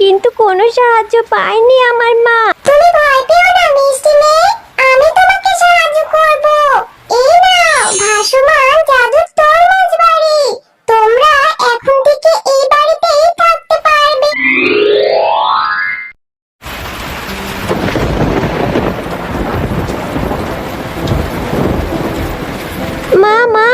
কিন্তু কোনো সাহায্য পায়নি আমার মা। তুমি ভয় পেও না, মিষ্টি মেয়ে। আমি তোমাকে সাহায্য করব। এই নাও ভাসমান জাদুর তরমুজ বাড়ি। তোমরা এখন থেকে এই বাড়িতেই থাকতে পারবে। মা মা,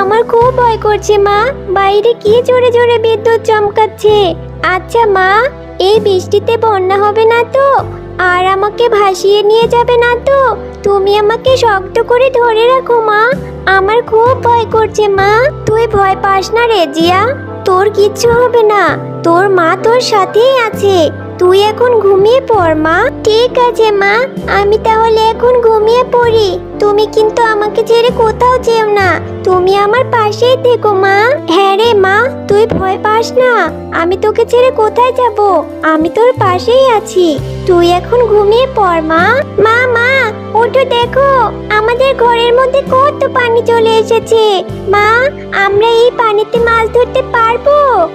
আমার খুব ভয় করছে মা। বাইরে কি জোরে জোরে বিদ্যুৎ চমকাচ্ছে? আচ্ছা মা, এই বৃষ্টিতে বন্যা হবে না তো? আর আমাকে ভাসিয়ে নিয়ে যাবে না তো? তুমি আমাকে শক্ত করে ধরে রাখো, মা। আমার খুব ভয় করছে, মা। তুই ভয় পাস না রেজিয়া তোর কিচ্ছু হবে না। তোর মা তোর সাথেই আছে। তুই এখন ঘুমিয়ে পড়, মা। ঠিক আছে, মা। আমি তাহলে এখন ঘুমিয়ে পড়ি। তুমি কিন্তু আমাকে ছেড়ে কোথাও যেও না। তুমি আমার পাশেই থেকো, মা। হ্যাঁ রে, মা, তুই ভয় পাস না। আমি তোকে ছেড়ে কোথায় যাব? আমি তোর পাশেই আছি। তুই এখন ঘুমিয়ে পড়, মা। মা মা। ওঠো, দেখো, আমাদের ঘরের মধ্যে কত পানি চলে এসেছে। মা, আমরা এই পানিতে মাছ ধরতে পারব?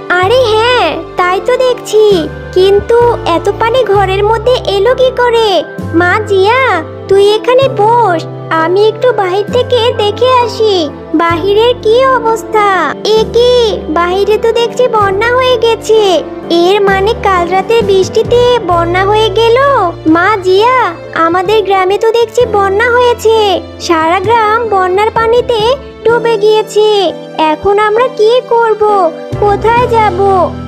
আরে হ্যাঁ তাই তো দেখছি। কিন্তু এত পানি ঘরের মধ্যে এলো কি করে? মা জিয়া, তুই এখানে বস। আমি একটু বাহির থেকে দেখে আসি, বাহিরের কি অবস্থা? এ কি? বাহিরে তো দেখছি বন্যা হয়ে গেছে। এর মানে কাল রাতে বৃষ্টিতে বন্যা হয়ে গেল? মা জিয়া, আমাদের গ্রামে তো দেখছি বন্যা হয়েছে। সারা গ্রাম বন্যার পানিতে ডুবে গিয়েছে। এখন আমরা কি করব? কোথায় যাব?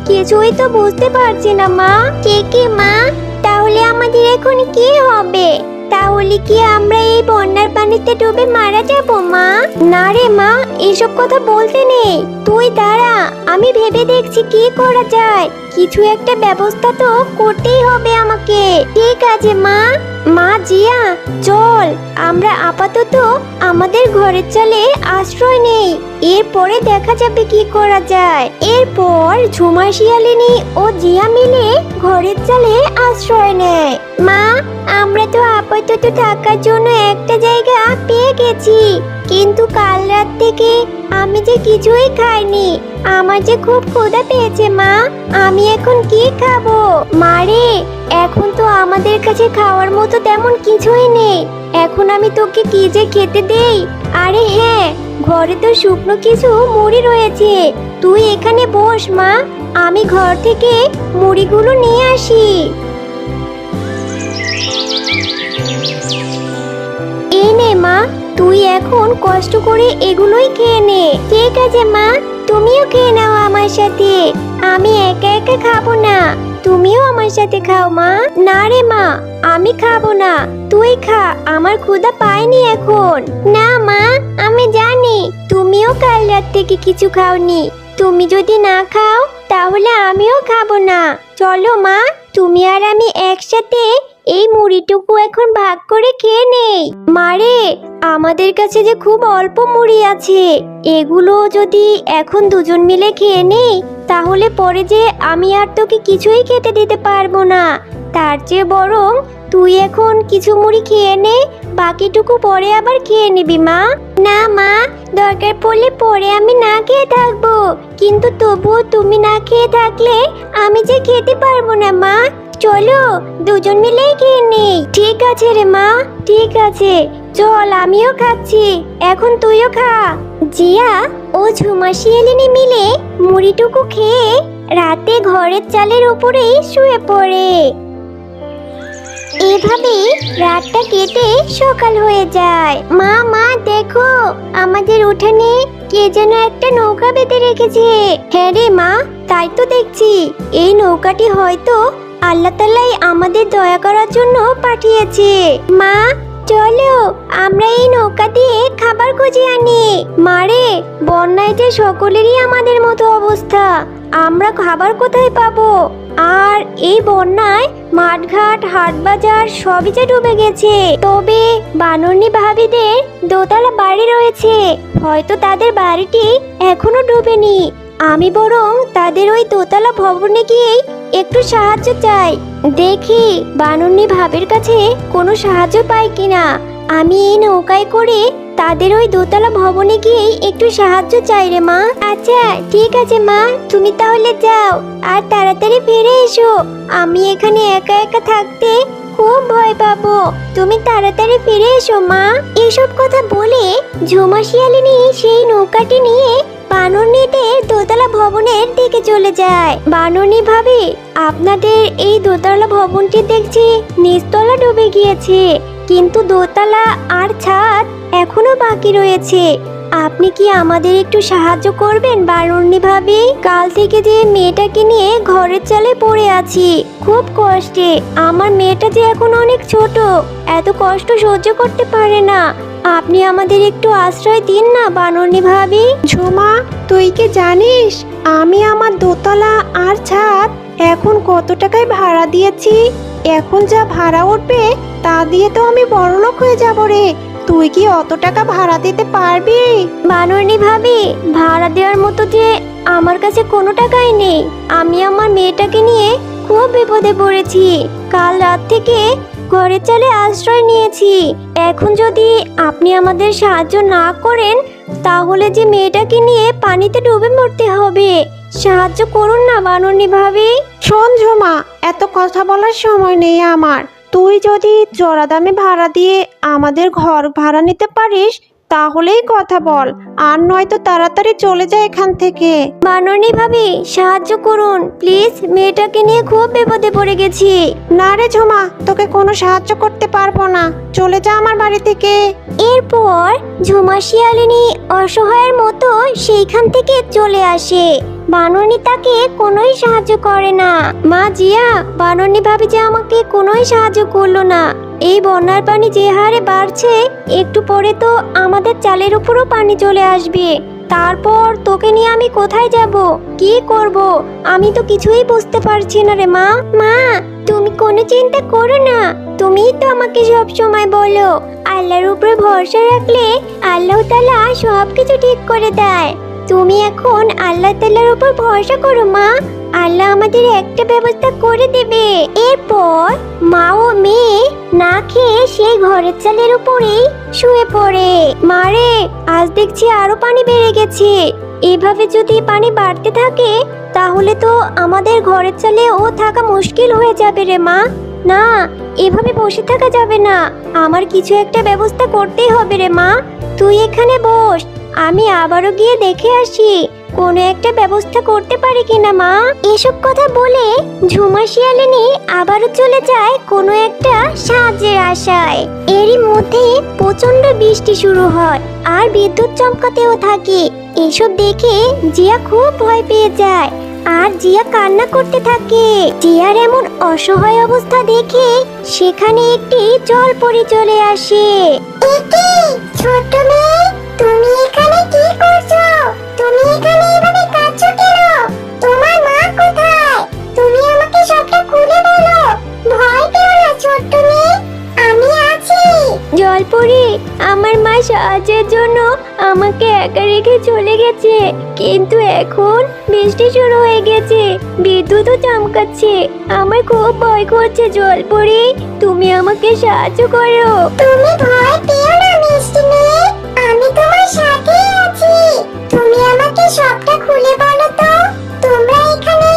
কিছুই তো বুঝতে পারছি না মা। কে কে মা? তাহলে আমাদের এখন কি হবে? তাহলে কি আমরা এই বন্যার পানিতে ডুবে মারা যাব, মা? না রে, মা, এসব কথা বলতে নেই। তুই দাঁড়া, আমি ভেবে দেখছি কি করা যায়। কিছু একটা ব্যবস্থা তো করতেই হবে আমাকে। ঠিক আছে, মা। মা জিয়া, চল, আমরা আপাতত আমাদের ঘরের চালে আশ্রয় নেই। এরপরে দেখা যাবে কি করা যায়। এরপর ঝুমা শিয়ালিনী ও জিয়া মিলে ঘরের চালে আশ্রয় নেয়। মা, আমরা তো আপাতত থাকার জন্য একটা জায়গা গেছি। কিন্তু কাল রাত থেকে আমি যে কিছুই খাইনি, আমার যে খুব ক্ষুধা পেয়েছে মা, আমি এখন কি খাব? মারে এখন তো আমাদের কাছে খাওয়ার মতো তেমন কিছুই নেই। এখন আমি তোকে কি যে খেতে দেই? আরে হ্যাঁ ঘরে তো শুকনো কিছু মুড়ি রয়েছে। তুই এখানে বস মা, আমি ঘর থেকে মুড়িগুলো নিয়ে আসি। এই নে মা তুই এখন কষ্ট করে এগুলোই খেয়ে নে। ঠিক আছে, মা। তুমিও খেয়ে নাও আমার সাথে। আমি একা একা খাব না। তুমিও আমার সাথে খাও, মা। না রে, মা। আমি খাব না। তুই খা। আমার ক্ষুধা পায়নি এখন। না, মা। আমি জানি। তুমিও কাল রাত থেকে কিছু খাওনি। তুমি যদি না খাও, তাহলে আমিও খাব না। চলো, মা। তুমি আর আমি একসাথে এই মুড়িটুকু এখন ভাগ করে খেয়ে নেই। মারে, আমাদের কাছে যে খুব অল্প মুড়ি আছে এগুলো যদি এখন দুজন মিলে খেয়ে নেই, তাহলে পরে যে আমি আর তোকে কিছুই খেতে দিতে পারব না। তার চেয়ে বরং তুই এখন কিছু মুড়ি খেয়ে নে, বাকিটুকু পরে আবার খেয়ে নিবি মা। না মা, দরকার পড়লে পরে আমি না খেয়ে থাকব। কিন্তু তবুও তুমি না খেয়ে থাকলে আমি যে খেতে পারব না, মা। চলো, দুজন মিলেই খেয়ে নেই। ঠিক আছে রে, মা। ঠিক আছে। চল, আমিও খাচ্ছি। এখন তুইও খা। জিয়া ও ঝুমা শিয়ালিনী মিলে মুড়িটুকু খেয়ে রাতে ঘরের চালের উপরেই শুয়ে পড়ে। এভাবেই রাতটা কেটে সকাল হয়ে যায়। মা মা, দেখো, আমাদের উঠানে কে যেন একটা নৌকা বেঁধে রেখেছে। হ্যাঁ রে মা, তাই তো দেখছি। এই নৌকাটি হয়তো আল্লাহ তালাই আমাদের দয়া করার জন্য পাঠিয়েছে। মা, চলো, আমরা এই নৌকা দিয়ে খাবার খুঁজে আনি। মারে বন্যায় যে সকলেরই আমাদের মতো অবস্থা। আমরা খাবার কোথায় পাবো? আর এই বন্যায় মাঠঘাট হাট বাজার সবই যে ডুবে গেছে। তবে বানরনি ভাবিদের দোতলা বাড়ি রয়েছে। হয়তো তাদের বাড়িটি এখনও ডুবেনি। আমি বরং তাদের ওই দোতলা ভবনে গিয়েই একটু সাহায্য চাই। দেখি বানরনি ভাবের কাছে কোনো সাহায্য পাই কিনা। আমি এই নৌকায় করে তাদের ওই দোতলা ভবনে গিয়েই একটু সাহায্য চাই রে মা। আচ্ছা ঠিক আছে মা, তুমি তাহলে যাও, আর তাড়াতাড়ি ফিরে এসো। আমি এখানে একা একা থাকতে খুব ভয় পাবো। তুমি তাড়াতাড়ি ফিরে এসো মা। এসব কথা বলে ঝুমা শিয়ালিনী সেই নৌকাটি নিয়ে বানরনীদের দোতলা ভবনের দিকে চলে যায়। বানরনী ভাবে, আপনাদের এই দোতলা ভবনটি দেখছি, নিচতলা ডুবে গিয়েছে। কিন্তু দোতলা আর ছাদ এখনও বাকি রয়েছে। আপনি কি আমাদের একটু সাহায্য করবেন বারুণী ভাবি? কাল থেকে যে মেয়েটাকে নিয়ে ঘরের চালে পড়ে আছি, খুব কষ্টে। আমার মেয়েটা যে এখন অনেক ছোট, এত কষ্ট সহ্য করতে পারে না। আপনি আমাদের একটু আশ্রয় দিন না বানরনি ভাবি। ঝুমা, তুই কি জানিস, আমি আমার দোতলা আর ছাদ এখন কত টাকায় ভাড়া দিয়েছি? এখন যা ভাড়া উঠবে, তা দিয়ে তো আমি বড়লোক হয়ে যাব রে। তুই কি অত টাকা ভাড়া দিতে পারবি? বানরনি ভাবি ভাড়া দেওয়ার মতো যে আমার কাছে কোনো টাকাই নেই। আমি আমার মেয়েটাকে নিয়ে খুব বিপদে পড়েছি। কাল রাত থেকে ঘরে চালে আশ্রয় নিয়েছি। এখন যদি আপনি আমাদের সাহায্য না করেন তাহলে যে মেয়েটাকে নিয়ে পানিতে ডুবে মরতে হবে। সাহায্য করুন না বানরনি ভাবি। শোন ঝুমা এত কথা বলার সময় নেই আমার। তুই যদি জোড়া দামে ভাড়া দিয়ে আমাদের ঘর ভাড়া নিতে পারিস তাহলেই কথা বল। আর নয়তো তাড়াতাড়ি চলে যায় এখান থেকে। বানরনি ভাবি সাহায্য করুন। প্লিজ মেয়েটাকে নিয়ে খুব বিপদে পড়ে গেছি। না রে ঝুমা তোকে কোনো সাহায্য করতে পারব না। চলে যা আমার বাড়ি থেকে। এরপর ঝুমা শিয়ালিনী অসহায়ের মতো সেইখান থেকে চলে আসে। বানরনি তাকে কোনোই সাহায্য করে না। মা জিয়া বানরনি ভাবি যে আমাকে কোনোই সাহায্য করল না। এই বন্যার পানি যে হারে বাড়ছে, একটু পরে তো আমাদের চালের উপরও পানি চলে আসবে। তারপর তোকে নিয়ে আমি কোথায় যাব? কি করব? আমি তো কিছুই বুঝতে পারছি না রে মা। মা, তুমি কোনো চিন্তা করো না। তুমিই তো আমাকে সব সময় বলো, আল্লাহর উপরে ভরসা রাখলে আল্লাহ তাআলা সব কিছু ঠিক করে দেয়। তুমি এখন আল্লাহ তাআলার উপর ভরসা করো, মা। আল্লাহ আমাদের একটা ব্যবস্থা করে দেবে। এরপর মা ও মেয়ে না খেয়ে সেই ঘরের চালের উপরেই শুয়ে পড়ে। মারে আজ দেখছি আরও পানি বেড়ে গেছে। এভাবে যদি পানি বাড়তে থাকে, তাহলে তো আমাদের ঘরের চালে ও থাকা মুশকিল হয়ে যাবে রে মা। না, এভাবে বসে থাকা যাবে না। আমার কিছু একটা ব্যবস্থা করতেই হবে রে মা। তুই এখানে বস। আমি আবারও গিয়ে দেখে আসি, কোনো একটা ব্যবস্থা করতে পারি কিনা মা? এসব কথা বলে ঝুমা শিয়ালিনী আবারও চলে যায় কোনো একটা সাহায্যের আশায়। এরই মধ্যে প্রচণ্ড বৃষ্টি শুরু হয় আর বিদ্যুৎ চমকাতেও থাকে। এসব দেখে জিয়া খুব ভয় পেয়ে যায় আর জিয়া কান্না করতে থাকে। জিয়ার এমন অসহায় অবস্থা দেখে সেখানে একটি জল পরি চলে আসে। একি ছোট মেয়ে তুমি এখানে কি করছ? তুমি এখানে এভাবে কাঁদছো কেন? তোমার মা কোথায়? তুমি আমাকে সবটা খুলে বলো। ভয় পেও না ছোট্ট মেয়ে। আমি আছি। জলপরি আমার মা সাহায্যের জন্য আমাকে একা রেখে চলে গেছে। কিন্তু এখন বৃষ্টি শুরু হয়ে গেছে। বিদ্যুৎও চমকাচ্ছে। আমার খুব ভয় করছে জলপরি। তুমি আমাকে সাহায্য করো। তুমি ভয় পেও না মিষ্টি সাথেই আছি। তুমি আমাকে সবটা খুলে বলো তো। তোমরা এখানে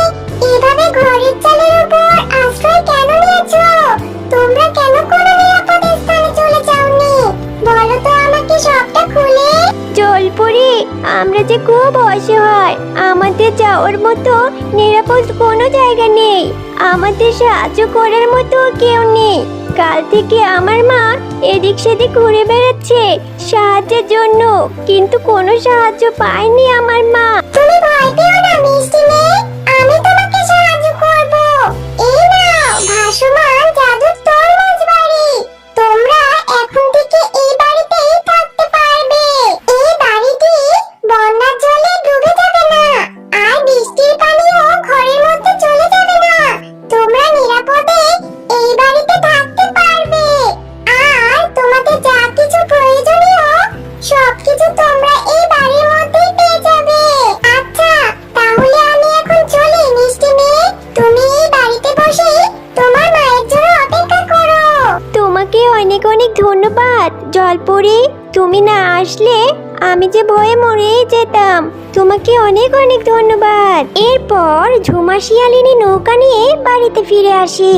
এভাবে ঘরের চালের উপর আশ্রয় কেন নিয়েছো? তোমরা কেন কোনো নিরাপদ স্থানে চলে যাওনি? বলো তো আমাকে সবটা খুলে। জলপুরি, আমরা যে খুব অসহায়। আমাদের যাওয়ার মতো নিরাপদ কোনো জায়গা নেই। আমাদের সাহায্য করার মতো কেউ নেই। কাল থেকে আমার মা এদিক সেদিক ঘুরে বেড়াচ্ছে সাহায্যের জন্য, কিন্তু কোনো সাহায্য পায়নি আমার মা। তুমি ভয় পেও না, মিষ্টি মেয়ে। আমি তোমাকে সাহায্য করব। এই নাও ভাসমান জাদুর তরমুজ বাড়ি। তোমরা এখন থেকে এই ধন্যবাদ। জলপরি, তুমি না আসলে আমি যে ভয়ে মরেই যেতাম। তোমাকে অনেক অনেক ধন্যবাদ। এরপর ঝুমা শিয়ালিনী নৌকা নিয়ে বাড়িতে ফিরে আসে।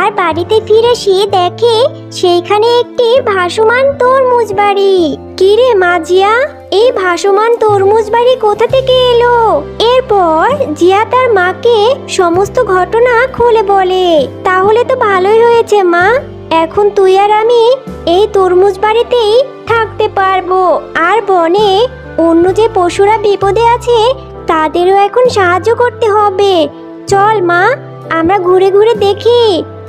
আর বাড়িতে ফিরে সে দেখে সেইখানে একটি ভাসমান তরমুজ বাড়ি। কিরে মাজিয়া এই ভাসমান তরমুজ বাড়ি কোথা থেকে এলো? এরপর জিয়া তার মাকে সমস্ত ঘটনা খুলে বলে। তাহলে তো ভালোই হয়েছে মা। এখন তুই আর আমি এই তরমুজ বাড়িতেই থাকতে পারব। আর বনে অন্য যে পশুরা বিপদে আছে, তাদেরও এখন সাহায্য করতে হবে। চল মা, আমরা ঘুরে ঘুরে দেখি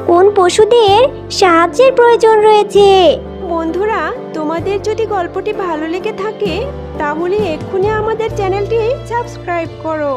কোন পশুদের সাহায্যের প্রয়োজন রয়েছে। বন্ধুরা, তোমাদের যদি গল্পটি ভালো লেগে থাকে, তাহলে এক্ষুনি আমাদের চ্যানেলটি সাবস্ক্রাইব করো।